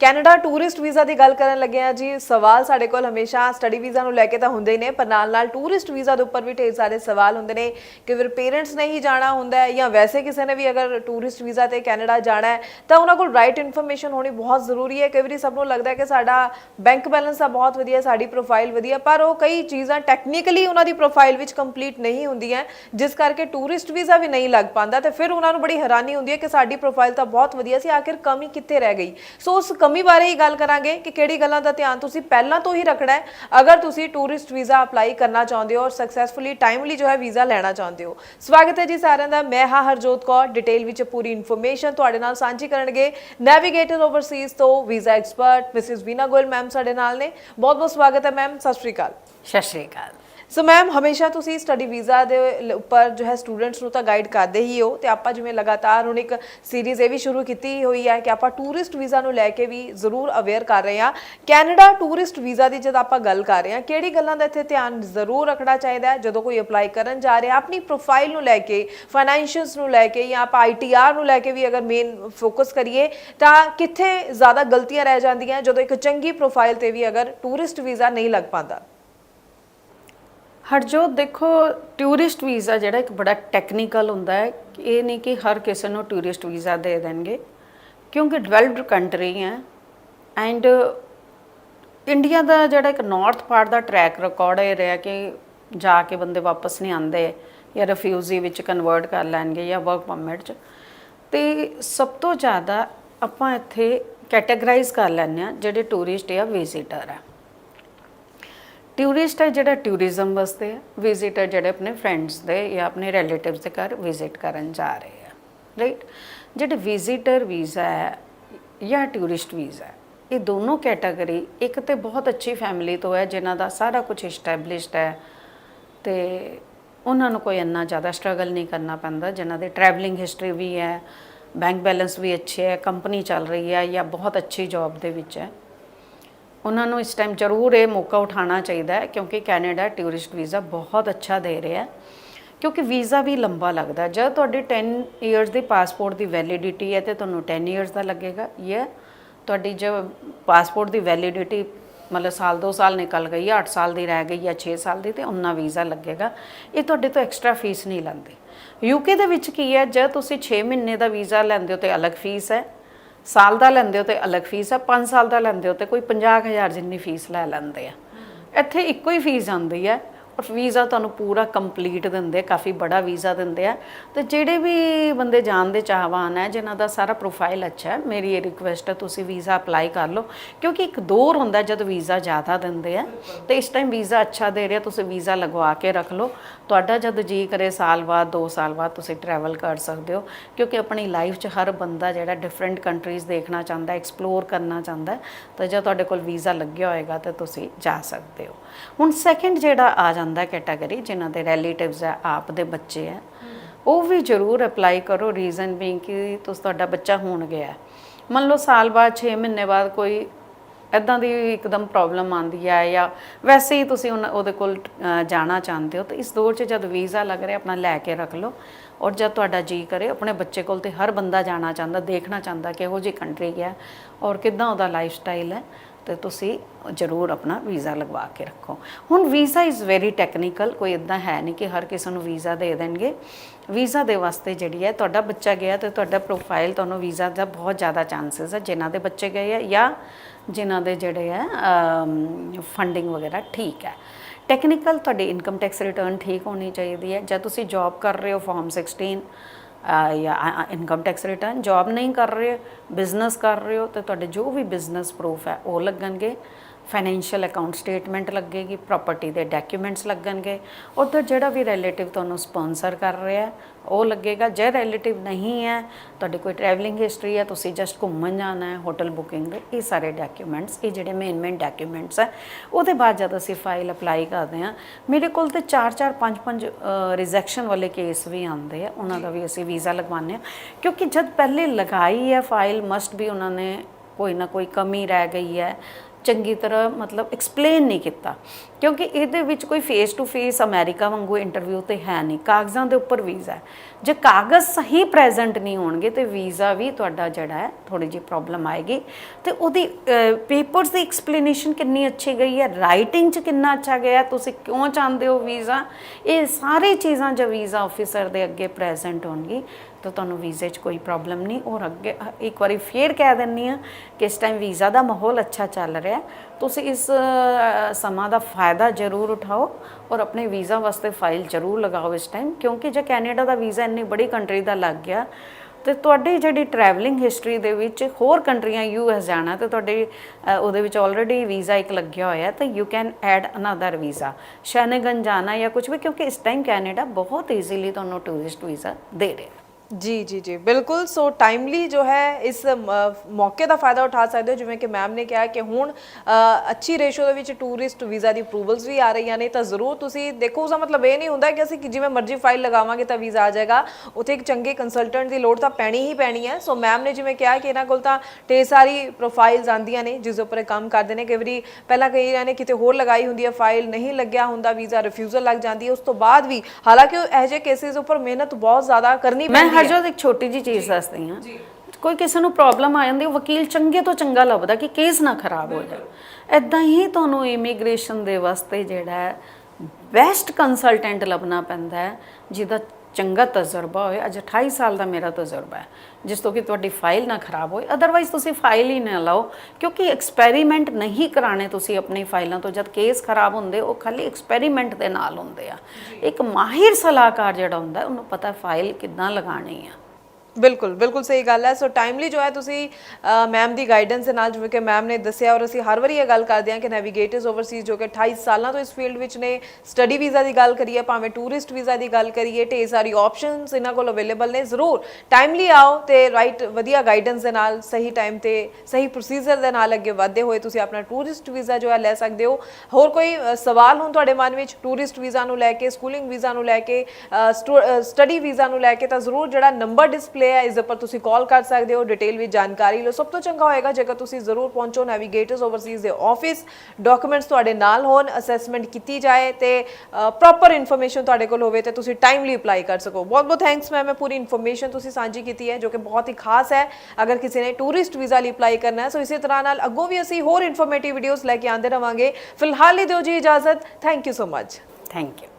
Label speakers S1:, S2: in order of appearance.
S1: Canada tourist visa ਦੀ ਗੱਲ ਕਰਨ ਲੱਗੇ ਆ ਜੀ। ਸਵਾਲ ਸਾਡੇ ਕੋਲ ਹਮੇਸ਼ਾ ਸਟੱਡੀ ਵੀਜ਼ਾ ਨੂੰ ਲੈ ਕੇ ਤਾਂ ਹੁੰਦੇ ਹੀ ਨੇ, ਪਰ ਨਾਲ ਨਾਲ ਟੂਰਿਸਟ ਵੀਜ਼ਾ ਦੇ ਉੱਪਰ ਵੀ ਢੇਰ ਸਾਰੇ ਸਵਾਲ ਹੁੰਦੇ ਨੇ ਕਿ ਫਿਰ ਪੇਰੈਂਟਸ ਨੇ ਹੀ ਜਾਣਾ ਹੁੰਦਾ ਹੈ ਜਾਂ ਵੈਸੇ ਕਿਸੇ ਨੇ ਵੀ ਅਗਰ ਟੂਰਿਸਟ ਵੀਜ਼ਾ ਤੇ ਕੈਨੇਡਾ ਜਾਣਾ ਹੈ, ਤਾਂ ਉਹਨਾਂ ਕੋਲ ਰਾਈਟ ਇਨਫੋਰਮੇਸ਼ਨ ਹੋਣੀ ਬਹੁਤ ਜ਼ਰੂਰੀ ਹੈ। ਕਈ ਵਾਰੀ ਸਭ ਨੂੰ ਲੱਗਦਾ ਹੈ ਕਿ ਸਾਡਾ ਬੈਂਕ ਬੈਲੈਂਸ ਤਾਂ ਬਹੁਤ ਵਧੀਆ ਸਾਡੀ ਪ੍ਰੋਫਾਈਲ ਵਧੀਆ ਪਰ ਉਹ ਕਈ ਚੀਜ਼ਾਂ ਟੈਕਨੀਕਲੀ ਉਹਨਾਂ ਦੀ ਪ੍ਰੋਫਾਈਲ ਵਿੱਚ ਕੰਪਲੀਟ ਨਹੀਂ ਹੁੰਦੀਆਂ ਜਿਸ ਕਰਕੇ ਟੂਰਿਸਟ ਵੀਜ਼ਾ ਵੀ ਨਹੀਂ ਲੱਗ ਪਾਉਂਦਾ। ਤੇ ਫਿਰ ਉਹਨਾਂ ਨੂੰ ਬੜੀ ਹੈਰਾਨੀ ਹੁੰਦੀ ਹੈ ਕਿ ਸਾਡੀ ਪ੍ਰੋਫਾਈਲ ਤਾਂ ਬਹੁਤ ਵਧੀਆ ਸੀ, ਆਖਿਰ ਕਮੀ ਕਿੱਥੇ ਰਹਿ ਗਈ? ਸੋ ਉਸ ਕਮੀ ਬਾਰੇ ਹੀ ਗੱਲ ਕਰਾਂਗੇ ਕਿ ਕਿਹੜੀ ਗੱਲਾਂ ਦਾ ਧਿਆਨ ਤੁਸੀਂ ਪਹਿਲਾਂ ਤੋਂ ਹੀ ਰੱਖਣਾ ਹੈ। ਅਗਰ ਤੁਸੀਂ ਟੂਰਿਸਟ ਵੀਜ਼ਾ ਅਪਲਾਈ ਕਰਨਾ ਚਾਹੁੰਦੇ ਹੋ ਔਰ ਸਕਸੈਸਫੁਲੀ ਟਾਈਮਲੀ ਜੋ ਹੈ ਵੀਜ਼ਾ ਲੈਣਾ ਚਾਹੁੰਦੇ ਹੋ। ਸਵਾਗਤ ਹੈ ਜੀ ਸਾਰਿਆਂ ਦਾ। ਮੈਂ ਹਾਂ ਹਰਜੋਤ ਕੌਰ। ਡਿਟੇਲ ਵਿੱਚ ਪੂਰੀ ਇਨਫੋਰਮੇਸ਼ਨ ਤੁਹਾਡੇ ਨਾਲ ਸਾਂਝੀ ਕਰਨਗੇ। ਨੈਵੀਗੇਟਰ ਓਵਰਸੀਜ਼ ਤੋਂ visa expert Mrs Veena Goyal ma'am ਸਾਡੇ ਨਾਲ ਨੇ। ਬਹੁਤ ਬਹੁਤ ਸਵਾਗਤ ਹੈ ਮੈਮ ਸਤਿ ਸ਼੍ਰੀ ਅਕਾਲ।
S2: ਸਤਿ ਸ਼੍ਰੀ ਅਕਾਲ।
S1: ਸੋ ਮੈਮ ਹਮੇਸ਼ਾ ਤੁਸੀਂ ਸਟੱਡੀ ਵੀਜ਼ਾ ਦੇ ਉੱਪਰ ਜੋ ਹੈ ਸਟੂਡੈਂਟਸ ਨੂੰ ਤਾਂ ਗਾਈਡ ਕਰਦੇ ਹੀ ਹੋ ਤੇ ਆਪਾਂ ਜਿਵੇਂ ਲਗਾਤਾਰ ਹੁਣ ਇੱਕ ਸੀਰੀਜ਼ ਇਹ ਵੀ ਸ਼ੁਰੂ ਕੀਤੀ ਹੋਈ ਹੈ ਕਿ ਆਪਾਂ ਟੂਰਿਸਟ ਵੀਜ਼ਾ ਨੂੰ ਲੈ ਕੇ ਵੀ ਜ਼ਰੂਰ ਅਵੇਅਰ ਕਰ ਰਹੇ ਹਾਂ। ਕੈਨੇਡਾ ਟੂਰਿਸਟ ਵੀਜ਼ਾ ਦੀ ਜਦ ਆਪਾਂ ਗੱਲ ਕਰ ਰਹੇ ਹਾਂ, ਕਿਹੜੀ ਗੱਲਾਂ ਦਾ ਇੱਥੇ ਧਿਆਨ ਜ਼ਰੂਰ ਰੱਖਣਾ ਚਾਹੀਦਾ ਹੈ? ਜਦੋਂ ਕੋਈ ਅਪਲਾਈ ਕਰਨ ਜਾ ਰਿਹਾ, ਆਪਣੀ ਪ੍ਰੋਫਾਈਲ ਨੂੰ ਲੈ ਕੇ ਫਾਈਨੈਂਸ਼ੀਅਲਸ ਨੂੰ ਲੈ ਕੇ ਜਾਂ ਆਪਾਂ ਆਈਟੀਆਰ ਨੂੰ ਲੈ ਕੇ ਵੀ ਅਗਰ ਮੇਨ ਫੋਕਸ ਕਰੀਏ, ਤਾਂ ਕਿੱਥੇ ਜ਼ਿਆਦਾ ਗਲਤੀਆਂ ਰਹਿ ਜਾਂਦੀਆਂ ਜਦੋਂ ਇੱਕ ਚੰਗੀ ਪ੍ਰੋਫਾਈਲ ਤੇ ਵੀ ਅਗਰ ਟੂਰਿਸਟ ਵੀਜ਼ਾ ਨਹੀਂ ਲੱਗ ਪਾਉਂਦਾ?
S2: ਹਰਜੋਤ, ਦੇਖੋ ਟੂਰਿਸਟ ਵੀਜ਼ਾ ਜਿਹੜਾ ਇੱਕ ਬੜਾ ਟੈਕਨੀਕਲ ਹੁੰਦਾ ਹੈ, ਇਹ ਨਹੀਂ ਕਿ ਹਰ ਕਿਸੇ ਨੂੰ ਟੂਰਿਸਟ ਵੀਜ਼ਾ ਦੇ ਦੇਣਗੇ, ਕਿਉਂਕਿ ਡਿਵੈਲਪਡ ਕੰਟਰੀ ਹੈ ਐਂਡ ਇੰਡੀਆ ਦਾ ਜਿਹੜਾ ਇੱਕ ਨਾਰਥ ਪਾਰਟ ਦਾ ਟਰੈਕ ਰਿਕਾਰਡ ਇਹ ਰਿਹਾ ਕਿ ਜਾ ਕੇ ਬੰਦੇ ਵਾਪਸ ਨਹੀਂ ਆਉਂਦੇ ਜਾਂ ਰਿਫਿਊਜੀ ਵਿੱਚ ਕਨਵਰਟ ਕਰ ਲੈਣਗੇ ਜਾਂ ਵਰਕ ਪਰਮਿਟ 'ਚ। ਤੇ ਸਭ ਤੋਂ ਜ਼ਿਆਦਾ ਆਪਾਂ ਇੱਥੇ ਕੈਟਾਗਰਾਈਜ਼ ਕਰ ਲੈਂਦੇ ਆ ਜਿਹੜੇ ਟੂਰਿਸਟ ਜਾਂ ਵਿਜ਼ਿਟਰ ਆ। ਟੂਰਿਸਟ ਹੈ ਜਿਹੜਾ ਟੂਰਿਜ਼ਮ ਵਾਸਤੇ ਹੈ ਵਿਜ਼ਿਟਰ ਜਿਹੜੇ ਆਪਣੇ ਫਰੈਂਡਸ ਦੇ ਜਾਂ ਆਪਣੇ ਰਿਲੇਟਿਵਸ ਦੇ ਘਰ ਵਿਜ਼ਿਟ ਕਰਨ ਜਾ ਰਹੇ ਆ ਰਾਈਟ ਜਿਹੜੇ ਵਿਜ਼ਿਟਰ ਵੀਜ਼ਾ ਹੈ ਜਾਂ ਟੂਰਿਸਟ ਵੀਜ਼ਾ ਹੈ, ਇਹ ਦੋਨੋਂ ਕੈਟਾਗਰੀ ਇੱਕ ਤੇ ਬਹੁਤ ਅੱਛੀ ਫੈਮਿਲੀ ਤੋਂ ਹੈ, ਜਿਨ੍ਹਾਂ ਦਾ ਸਾਰਾ ਕੁਝ ਐਸਟੈਬਲਿਸ਼ਡ ਹੈ ਤੇ ਉਹਨਾਂ ਨੂੰ ਕੋਈ ਇੰਨਾ ਜ਼ਿਆਦਾ ਸਟਰਗਲ ਨਹੀਂ ਕਰਨਾ ਪੈਂਦਾ, ਜਿਨ੍ਹਾਂ ਦੇ ਟਰੈਵਲਿੰਗ ਹਿਸਟਰੀ ਵੀ ਹੈ ਬੈਂਕ ਬੈਲੈਂਸ ਵੀ ਅੱਛੇ ਹੈ ਕੰਪਨੀ ਚੱਲ ਰਹੀ ਹੈ ਜਾਂ ਬਹੁਤ ਅੱਛੀ ਜੌਬ ਦੇ ਵਿੱਚ ਹੈ। ਉਹਨਾਂ ਨੂੰ ਇਸ ਟਾਈਮ ਜ਼ਰੂਰ ਇਹ ਮੌਕਾ ਉਠਾਉਣਾ ਚਾਹੀਦਾ ਹੈ ਕਿਉਂਕਿ ਕੈਨੇਡਾ ਟੂਰਿਸਟ ਵੀਜ਼ਾ ਬਹੁਤ ਅੱਛਾ ਦੇ ਰਿਹਾ ਹੈ। ਕਿਉਂਕਿ ਵੀਜ਼ਾ ਵੀ ਲੰਬਾ ਲੱਗਦਾ ਹੈ। ਜਦ ਤੁਹਾਡੀ 10 ਇਅਰਸ ਦੀ ਪਾਸਪੋਰਟ ਦੀ ਵੈਲਿਡਿਟੀ ਹੈ ਤੇ ਤੁਹਾਨੂੰ 10 ਇਅਰਸ ਦਾ ਲੱਗੇਗਾ। ਇਹ ਤੁਹਾਡੀ ਜੋ ਪਾਸਪੋਰਟ ਦੀ ਵੈਲਿਡਿਟੀ ਮਤਲਬ ਸਾਲ 2 ਸਾਲ ਨਿਕਲ ਗਈ ਹੈ 8 ਸਾਲ ਦੀ ਰਹਿ ਗਈ ਜਾਂ 6 ਸਾਲ ਦੀ ਤੇ ਉਨਾ ਵੀਜ਼ਾ ਲੱਗੇਗਾ। ਇਹ ਤੁਹਾਡੇ ਤੋਂ ਐਕਸਟਰਾ ਫੀਸ ਨਹੀਂ ਲੈਂਦੇ। ਯੂਕੇ ਦੇ ਵਿੱਚ ਕੀ ਹੈ? ਜਦ ਤੁਸੀਂ 6 ਮਹੀਨੇ ਦਾ ਵੀਜ਼ਾ ਲੈਂਦੇ ਹੋ ਤੇ ਅਲੱਗ ਫੀਸ ਹੈ। ਸਾਲ ਦਾ ਲੈਂਦੇ ਹੋ ਤੇ ਅਲੱਗ ਫੀਸ ਹੈ 5 ਸਾਲ ਦਾ ਲੈਂਦੇ ਹੋ ਤੇ ਕੋਈ 50000 ਜਿੰਨੀ ਫੀਸ ਲੈ ਲੈਂਦੇ ਆ। ਇੱਥੇ ਇੱਕੋ ਹੀ ਫੀਸ ਆਉਂਦੀ ਹੈ। ਔਰ ਵੀਜ਼ਾ ਤੁਹਾਨੂੰ ਪੂਰਾ ਕੰਪਲੀਟ ਦਿੰਦੇ ਕਾਫੀ ਬੜਾ ਵੀਜ਼ਾ ਦਿੰਦੇ ਆ। ਤੇ ਜਿਹੜੇ ਵੀ ਬੰਦੇ ਜਾਣ ਦੇ ਚਾਹਵਾਨ ਹੈ ਜਿਨ੍ਹਾਂ ਦਾ ਸਾਰਾ ਪ੍ਰੋਫਾਈਲ ਅੱਛਾ ਹੈ, ਮੇਰੀ ਇਹ ਰਿਕੁਐਸਟ ਹੈ, ਤੁਸੀਂ ਵੀਜ਼ਾ ਅਪਲਾਈ ਕਰ ਲਓ। ਕਿਉਂਕਿ ਇੱਕ ਦੌਰ ਹੁੰਦਾ ਜਦ ਵੀਜ਼ਾ ਜ਼ਿਆਦਾ ਦਿੰਦੇ ਆ, ਤੇ ਇਸ ਟਾਈਮ ਵੀਜ਼ਾ ਅੱਛਾ ਦੇ ਰਿਹਾ, ਤੁਸੀਂ ਵੀਜ਼ਾ ਲਗਵਾ ਕੇ ਰੱਖ ਲਓ। ਤੁਹਾਡਾ ਜਦ ਜੀ ਕਰੇ ਸਾਲ ਬਾਅਦ 2 ਸਾਲ ਬਾਅਦ ਤੁਸੀਂ ਟਰੈਵਲ ਕਰ ਸਕਦੇ ਹੋ, ਕਿਉਂਕਿ ਆਪਣੀ ਲਾਈਫ 'ਚ ਹਰ ਬੰਦਾ ਜਿਹੜਾ ਡਿਫਰੈਂਟ ਕੰਟਰੀਜ਼ ਦੇਖਣਾ ਚਾਹੁੰਦਾ ਐਕਸਪਲੋਰ ਕਰਨਾ ਚਾਹੁੰਦਾ, ਤਾਂ ਜਦ ਤੁਹਾਡੇ ਕੋਲ ਵੀਜ਼ਾ ਲੱਗਿਆ ਹੋਏਗਾ, ਤਾਂ ਤੁਸੀਂ ਜਾ ਸਕਦੇ ਹੋ। ਹੁਣ ਸੈਕਿੰਡ ਜਿਹੜਾ ਆ ਜਾਂਦਾ ਕੈਟਾਗਰੀ ਜਿਨ੍ਹਾਂ ਦੇ ਰਿਲੇਟਿਵਸ ਹੈ, ਆਪ ਦੇ ਬੱਚੇ ਹੈ, ਉਹ ਵੀ ਜ਼ਰੂਰ ਅਪਲਾਈ ਕਰੋ। ਰੀਜ਼ਨ ਬੀਇੰਗ ਕਿ ਤੁਸੀਂ ਤੁਹਾਡਾ ਬੱਚਾ ਹੋਣ ਗਿਆ ਮੰਨ ਲਓ ਸਾਲ ਬਾਅਦ 6 ਮਹੀਨੇ ਬਾਅਦ ਕੋਈ ਇਦਾਂ ਦੀ ਇੱਕਦਮ ਪ੍ਰੋਬਲਮ ਆਂਦੀ ਹੈ ਜਾਂ ਵੈਸੇ ਹੀ ਤੁਸੀਂ ਉਹਨਾਂ- ਉਹਦੇ ਕੋਲ ਜਾਣਾ ਚਾਹੁੰਦੇ ਹੋ, ਤਾਂ ਇਸ ਦੌਰ 'ਚ ਜਦ ਵੀਜ਼ਾ ਲੱਗ ਰਿਹਾ, ਆਪਣਾ ਲੈ ਕੇ ਰੱਖ ਲਓ ਔਰ ਜਦ ਤੁਹਾਡਾ ਜੀ ਕਰੇ, ਆਪਣੇ ਬੱਚੇ ਕੋਲ ਤੇ ਹਰ ਬੰਦਾ ਜਾਣਾ ਚਾਹੁੰਦਾ, ਦੇਖਣਾ ਚਾਹੁੰਦਾ ਕਿ ਇਹੋ ਜਿਹੀ ਕੰਟਰੀ ਹੈ ਔਰ ਕਿਦਾਂ ਉਹਦਾ ਲਾਈਫ ਸਟਾਈਲ ਹੈ। ਤੇ ਤੁਸੀਂ ਜ਼ਰੂਰ ਆਪਣਾ ਵੀਜ਼ਾ ਲਗਵਾ ਕੇ ਰੱਖੋ। ਹੁਣ ਵੀਜ਼ਾ ਇਜ਼ ਵੈਰੀ ਟੈਕਨੀਕਲ ਕੋਈ ਇਦਾਂ ਹੈ ਨਹੀਂ ਕਿ ਹਰ ਕਿਸੇ ਨੂੰ ਵੀਜ਼ਾ ਦੇ ਦੇਣਗੇ। ਵੀਜ਼ਾ ਦੇ ਵਾਸਤੇ ਜਿਹੜੀ ਹੈ, ਤੁਹਾਡਾ ਬੱਚਾ ਗਿਆ ਤੇ ਤੁਹਾਡਾ ਪ੍ਰੋਫਾਈਲ ਤੁਹਾਨੂੰ ਵੀਜ਼ਾ ਦਾ ਬਹੁਤ ਜ਼ਿਆਦਾ ਚਾਂਸਸ ਹੈ ਜਿਨ੍ਹਾਂ ਦੇ ਬੱਚੇ ਗਏ ਆ ਜਾਂ ਜਿਨ੍ਹਾਂ ਦੇ ਜਿਹੜੇ ਹੈ ਫੰਡਿੰਗ ਵਗੈਰਾ ਠੀਕ ਹੈ। ਟੈਕਨੀਕਲ ਤੁਹਾਡੀ ਇਨਕਮ ਟੈਕਸ ਰਿਟਰਨ ਠੀਕ ਹੋਣੀ ਚਾਹੀਦੀ ਹੈ। ਜਦ ਤੁਸੀਂ ਜੌਬ ਕਰ ਰਹੇ ਹੋ ਫਾਰਮ 16 ਜਾਂ ਇਨਕਮ ਟੈਕਸ ਰਿਟਰਨ ਜੌਬ ਨਹੀਂ ਕਰ ਰਹੇ ਬਿਜ਼ਨਸ ਕਰ ਰਹੇ ਹੋ, ਤੇ ਤੁਹਾਡੇ ਜੋ ਵੀ ਬਿਜ਼ਨਸ ਪ੍ਰੂਫ ਹੈ, ਉਹ ਲੱਗਣਗੇ। ਫਾਈਨੈਂਸ਼ੀਅਲ ਅਕਾਊਂਟ ਸਟੇਟਮੈਂਟ ਲੱਗੇਗੀ ਪ੍ਰਾਪਰਟੀ ਦੇ ਡਾਕੂਮੈਂਟਸ ਲੱਗਣਗੇ। ਉਧਰ ਜਿਹੜਾ ਵੀ ਰਿਲੇਟਿਵ ਤੁਹਾਨੂੰ ਸਪਾਂਸਰ ਕਰ ਰਿਹਾ ਹੈ, ਉਹ ਲੱਗੇਗਾ। ਜੇ ਰਿਲੇਟਿਵ ਨਹੀਂ ਹੈ ਤੁਹਾਡੀ ਕੋਈ ਟਰੈਵਲਿੰਗ ਹਿਸਟਰੀ ਹੈ ਤੁਸੀਂ ਜਸਟ ਘੁੰਮਣ ਜਾਣਾ ਹੈ ਹੋਟਲ ਬੁਕਿੰਗ ਦੇ ਇਹ ਸਾਰੇ ਡਾਕੂਮੈਂਟਸ ਇਹ ਜਿਹੜੇ ਮੇਨ ਮੇਨ ਡਾਕੂਮੈਂਟਸ ਹੈ ਉਹਦੇ ਬਾਅਦ ਜਦ ਅਸੀਂ ਫਾਈਲ ਅਪਲਾਈ ਕਰਦੇ ਹਾਂ ਮੇਰੇ ਕੋਲ ਤੇ 4-4 5-5 ਰਿਜੈਕਸ਼ਨ ਵਾਲੇ ਕੇਸ ਵੀ ਆਉਂਦੇ ਆ ਉਹਨਾਂ ਦਾ ਵੀ ਅਸੀਂ ਵੀਜ਼ਾ ਲਗਵਾਉਂਦੇ ਹਾਂ। ਕਿਉਂਕਿ ਜਦ ਪਹਿਲੇ ਲਗਾਈ ਹੈ ਫਾਈਲ ਮਸਟ ਵੀ ਉਹਨਾਂ ਨੇ ਕੋਈ ਨਾ ਕੋਈ ਕਮੀ ਰਹਿ ਗਈ ਹੈ ਚੰਗੀ ਤਰ੍ਹਾਂ ਮਤਲਬ ਐਕਸਪਲੇਨ ਨਹੀਂ ਕੀਤਾ। ਕਿਉਂਕਿ ਇਹਦੇ ਵਿੱਚ ਕੋਈ ਫੇਸ ਟੂ ਫੇਸ ਅਮਰੀਕਾ ਵਾਂਗੂ ਇੰਟਰਵਿਊ ਤੇ ਹੈ ਨਹੀਂ। ਕਾਗਜ਼ਾਂ ਦੇ ਉੱਪਰ ਵੀਜ਼ਾ ਹੈ। ਜੇ ਕਾਗਜ਼ ਸਹੀ ਪ੍ਰੈਜ਼ੈਂਟ ਨਹੀਂ ਹੋਣਗੇ ਤੇ ਵੀਜ਼ਾ ਵੀ ਤੁਹਾਡਾ ਜਿਹੜਾ ਹੈ ਥੋੜੀ ਜਿਹੀ ਪ੍ਰੋਬਲਮ ਆਏਗੀ। ਤੇ ਉਹਦੀ ਪੇਪਰਸ ਦੀ ਐਕਸਪਲੇਨੇਸ਼ਨ ਕਿੰਨੀ ਅੱਛੀ ਗਈ ਹੈ? ਰਾਈਟਿੰਗ ਚ ਕਿੰਨਾ ਅੱਛਾ ਗਿਆ? ਤੁਸੀਂ ਕਿਉਂ ਚਾਹੁੰਦੇ ਹੋ ਵੀਜ਼ਾ ਇਹ ਸਾਰੀ ਚੀਜ਼ਾਂ ਜੇ ਵੀਜ਼ਾ ਆਫੀਸਰ ਦੇ ਅੱਗੇ ਪ੍ਰੈਜ਼ੈਂਟ ਹੋਣਗੀ ਤਾਂ ਤੁਹਾਨੂੰ ਵੀਜ਼ੇ 'ਚ ਕੋਈ ਪ੍ਰੋਬਲਮ ਨਹੀਂ। ਔਰ ਅੱਗੇ ਇੱਕ ਵਾਰੀ ਫੇਰ ਕਹਿ ਦਿੰਨੀ ਆ ਕਿ ਇਸ ਟਾਈਮ ਵੀਜ਼ਾ ਦਾ ਮਾਹੌਲ ਅੱਛਾ ਚੱਲ ਰਿਹਾ ਤੁਸੀਂ ਇਸ ਸਮਾਂ ਦਾ ਫਾਇਦਾ ਜ਼ਰੂਰ ਉਠਾਓ ਔਰ ਆਪਣੇ ਵੀਜ਼ਾ ਵਾਸਤੇ ਫਾਈਲ ਜ਼ਰੂਰ ਲਗਾਓ ਇਸ ਟਾਈਮ ਕਿਉਂਕਿ ਜੇ ਕੈਨੇਡਾ ਦਾ ਵੀਜ਼ਾ ਇੰਨੀ ਬੜੀ ਕੰਟਰੀ ਦਾ ਲੱਗ ਗਿਆ ਤੇ ਤੁਹਾਡੀ ਜਿਹੜੀ ਟਰੈਵਲਿੰਗ ਹਿਸਟਰੀ ਦੇ ਵਿੱਚ ਹੋਰ ਕੰਟਰੀਆਂ ਯੂ ਯੂਐਸ ਜਾਣਾ ਤੇ ਤੁਹਾਡੇ ਉਹਦੇ ਵਿੱਚ ਆਲਰੇਡੀ ਵੀਜ਼ਾ ਇੱਕ ਲੱਗਿਆ ਹੋਇਆ ਹੈ, ਤਾਂ you can add another visa. Schengen ਜਾਣਾ ਜਾਂ ਕੁਝ ਵੀ, ਕਿਉਂਕਿ ਇਸ ਟਾਈਮ ਕੈਨੇਡਾ ਬਹੁਤ ਈਜ਼ੀਲੀ ਤੁਹਾਨੂੰ ਟੂਰਿਸਟ ਵੀਜ਼ਾ ਦੇ ਰਿਹਾ।
S1: ਜੀ ਜੀ ਜੀ ਬਿਲਕੁਲ। ਸੋ ਟਾਈਮਲੀ ਜੋ ਹੈ ਇਸ ਮੌਕੇ ਦਾ ਫਾਇਦਾ ਉਠਾ ਸਕਦੇ ਹੋ। ਜਿਵੇਂ ਕਿ ਮੈਮ ਨੇ ਕਿਹਾ ਕਿ ਹੁਣ ਅੱਛੀ ਰੇਸ਼ੋ ਦੇ ਵਿੱਚ ਟੂਰਿਸਟ ਵੀਜ਼ਾ ਦੀ ਅਪਰੂਵਲਸ ਵੀ ਆ ਰਹੀਆਂ ਨੇ ਤਾਂ ਜ਼ਰੂਰ ਤੁਸੀਂ ਦੇਖੋ ਉਸਦਾ ਮਤਲਬ ਇਹ ਨਹੀਂ ਹੁੰਦਾ ਕਿ ਅਸੀਂ ਜਿਵੇਂ ਮਰਜ਼ੀ ਫਾਈਲ ਲਗਾਵਾਂਗੇ ਤਾਂ ਵੀਜ਼ਾ ਆ ਜਾਏਗਾ। ਉੱਥੇ ਇੱਕ ਚੰਗੇ ਕੰਸਲਟੈਂਟ ਦੀ ਲੋੜ ਤਾਂ ਪੈਣੀ ਹੀ ਪੈਣੀ ਹੈ। ਸੋ ਮੈਮ ਨੇ ਜਿਵੇਂ ਕਿਹਾ ਕਿ ਇਹਨਾਂ ਕੋਲ ਤਾਂ ਢੇਰ ਸਾਰੀ ਪ੍ਰੋਫਾਈਲਸ ਆਂਦੀਆਂ ਨੇ ਜਿਸ ਦੇ ਉੱਪਰ ਕੰਮ ਕਰਦੇ ਨੇ। ਕਈ ਵਾਰੀ ਪਹਿਲਾਂ ਕਈ ਨੇ ਕਿਤੇ ਹੋਰ ਲਗਾਈ ਹੁੰਦੀ ਹੈ ਫਾਈਲ ਨਹੀਂ ਲੱਗਿਆ ਹੁੰਦਾ ਵੀਜ਼ਾ ਰਿਫਿਊਜ਼ਲ ਲੱਗ ਜਾਂਦੀ ਹੈ। ਉਸ ਤੋਂ ਬਾਅਦ ਵੀ ਹਾਲਾਂਕਿ ਉਹ ਇਹੋ ਜਿਹੇ ਕੇਸਿਸ ਉੱਪਰ ਮਿਹਨਤ ਬਹੁਤ ਜ਼ਿਆਦਾ ਕਰਨੀ ਪੈਂਦੀ ਹੈ।
S2: ਹਰਜੋਤ ਇੱਕ ਛੋਟੀ ਜੀ ਚੀਜ਼ ਦੱਸਦੀ ਹਾਂ। ਕੋਈ ਕਿਸੇ ਨੂੰ ਪ੍ਰੋਬਲਮ ਆ ਜਾਂਦੀ ਹੈ ਵਕੀਲ ਚੰਗੇ ਤੋਂ ਚੰਗਾ ਲੱਭਦਾ ਕਿ ਕੇਸ ਨਾ ਖਰਾਬ ਹੋ ਜਾਏ ਐਦਾਂ ਹੀ ਤੁਹਾਨੂੰ ਇਮੀਗ੍ਰੇਸ਼ਨ ਦੇ ਵਾਸਤੇ ਜਿਹੜਾ ਬੈਸਟ ਕੰਸਲਟੈਂਟ ਲੱਭਣਾ ਪੈਂਦਾ ਹੈ ਜਿਹਦਾ ਚੰਗਾ ਤਜਰਬਾ ਹੋਏ ਅੱਜ 28 ਸਾਲ ਦਾ ਮੇਰਾ ਤਜਰਬਾ ਹੈ ਜਿਸ ਤੋਂ ਕਿ ਤੁਹਾਡੀ ਫਾਈਲ ਨਾ ਖਰਾਬ ਹੋਏ। ਅਦਰਵਾਈਜ਼ ਤੁਸੀਂ ਫਾਈਲ ਹੀ ਨਾ ਲਾਓ ਕਿਉਂਕਿ ਐਕਸਪੈਰੀਮੈਂਟ ਨਹੀਂ ਕਰਾਣੇ ਤੁਸੀਂ ਆਪਣੀ ਫਾਈਲਾਂ ਤੋਂ। ਜਦ ਕੇਸ ਖਰਾਬ ਹੁੰਦੇ ਉਹ ਖਾਲੀ ਐਕਸਪੈਰੀਮੈਂਟ ਦੇ ਨਾਲ ਹੁੰਦੇ ਆ। ਇੱਕ ਮਾਹਿਰ ਸਲਾਹਕਾਰ ਜਿਹੜਾ ਹੁੰਦਾ ਉਹਨੂੰ ਪਤਾ ਫਾਈਲ ਕਿੱਦਾਂ ਲਗਾਣੀ ਆ।
S1: ਬਿਲਕੁਲ ਬਿਲਕੁਲ ਸਹੀ ਗੱਲ ਹੈ। ਸੋ ਟਾਈਮਲੀ ਜੋ ਹੈ ਤੁਸੀਂ ਮੈਮ ਦੀ ਗਾਈਡੈਂਸ ਦੇ ਨਾਲ, ਜਿਵੇਂ ਕਿ ਮੈਮ ਨੇ ਦੱਸਿਆ ਔਰ ਅਸੀਂ ਹਰ ਵਾਰੀ ਇਹ ਗੱਲ ਕਰਦੇ ਹਾਂ ਕਿ ਨੈਵੀਗੇਟਰਸ ਓਵਰਸੀਜ਼ ਜੋ ਕਿ 28 ਸਾਲਾਂ ਤੋਂ ਇਸ ਫੀਲਡ ਵਿੱਚ ਨੇ ਸਟੱਡੀ ਵੀਜ਼ਾ ਦੀ ਗੱਲ ਕਰੀਏ, ਭਾਵੇਂ ਟੂਰਿਸਟ ਵੀਜ਼ਾ ਦੀ ਗੱਲ ਕਰੀਏ, ਢੇਰ ਸਾਰੀ ਆਪਸ਼ਨਸ ਇਹਨਾਂ ਕੋਲ ਅਵੇਲੇਬਲ ਨੇ। ਜ਼ਰੂਰ ਟਾਈਮਲੀ ਆਓ ਤੇ ਰਾਈਟ ਵਧੀਆ ਗਾਈਡੈਂਸ ਦੇ ਨਾਲ, ਸਹੀ ਟਾਈਮ ਤੇ, ਸਹੀ ਪ੍ਰੋਸੀਜਰ ਦੇ ਨਾਲ ਅੱਗੇ ਵਧਦੇ ਹੋਏ ਤੁਸੀਂ ਆਪਣਾ ਟੂਰਿਸਟ ਵੀਜ਼ਾ ਜੋ ਹੈ ਲੈ ਸਕਦੇ ਹੋ। ਹੋਰ ਕੋਈ ਸਵਾਲ ਹੋਣ ਤੁਹਾਡੇ ਮਨ ਵਿੱਚ ਟੂਰਿਸਟ ਵੀਜ਼ਾ ਨੂੰ ਲੈ ਕੇ ਸਕੂਲਿੰਗ ਵੀਜ਼ਾ ਨੂੰ ਲੈ ਕੇ ਸਟੱਡੀ ਵੀਜ਼ਾ ਨੂੰ ਲੈ ਕੇ ਤਾਂ ਜ਼ਰੂਰ ਜਿਹੜਾ ਨੰਬਰ ਡਿਸਪਲੇ ਡਿਸਪਲੇ ਹੈ ਇਸ ਦੇ ਉੱਪਰ ਤੁਸੀਂ ਕਾਲ ਕਰ ਸਕਦੇ ਹੋ ਡਿਟੇਲ ਵਿੱਚ ਜਾਣਕਾਰੀ ਲਓ ਸਭ ਤੋਂ ਚੰਗਾ ਹੋਏਗਾ ਜੇਕਰ ਤੁਸੀਂ ਜ਼ਰੂਰ ਪਹੁੰਚੋ ਨੈਵੀਗੇਟਰਸ ਓਵਰਸੀਜ਼ ਦੇ ਆਫਿਸ ਡਾਕੂਮੈਂਟਸ ਤੁਹਾਡੇ ਨਾਲ ਹੋਣ ਅਸੈਸਮੈਂਟ ਕੀਤੀ ਜਾਏ ਤੇ ਪ੍ਰੋਪਰ ਇਨਫੋਰਮੇਸ਼ਨ ਤੁਹਾਡੇ ਕੋਲ ਹੋਵੇ ਤੇ ਤੁਸੀਂ ਟਾਈਮਲੀ ਅਪਲਾਈ ਕਰ ਸਕੋ ਬਹੁਤ ਬਹੁਤ ਥੈਂਕਸ ਮੈਮ ਇਹ ਪੂਰੀ ਇਨਫੋਰਮੇਸ਼ਨ ਤੁਸੀਂ ਸਾਂਝੀ ਕੀਤੀ ਹੈ ਜੋ ਕਿ ਬਹੁਤ ਹੀ ਖਾਸ ਹੈ ਅਗਰ ਕਿਸੇ ਨੇ ਟੂਰਿਸਟ ਵੀਜ਼ਾ ਲਈ ਅਪਲਾਈ ਕਰਨਾ ਹੈ ਸੋ ਇਸੇ ਤਰ੍ਹਾਂ ਨਾਲ ਅੱਗੋਂ ਵੀ ਅਸੀਂ ਹੋਰ ਇਨਫੋਰਮੇਟਿਵ ਵੀਡੀਓਜ਼ ਲੈ ਕੇ ਆਉਂਦੇ ਰਵਾਂਗੇ ਫਿਲਹਾਲ ਲਈ ਦਿਓ ਜੀ ਇਜਾਜ਼ਤ thank you so much
S2: thank you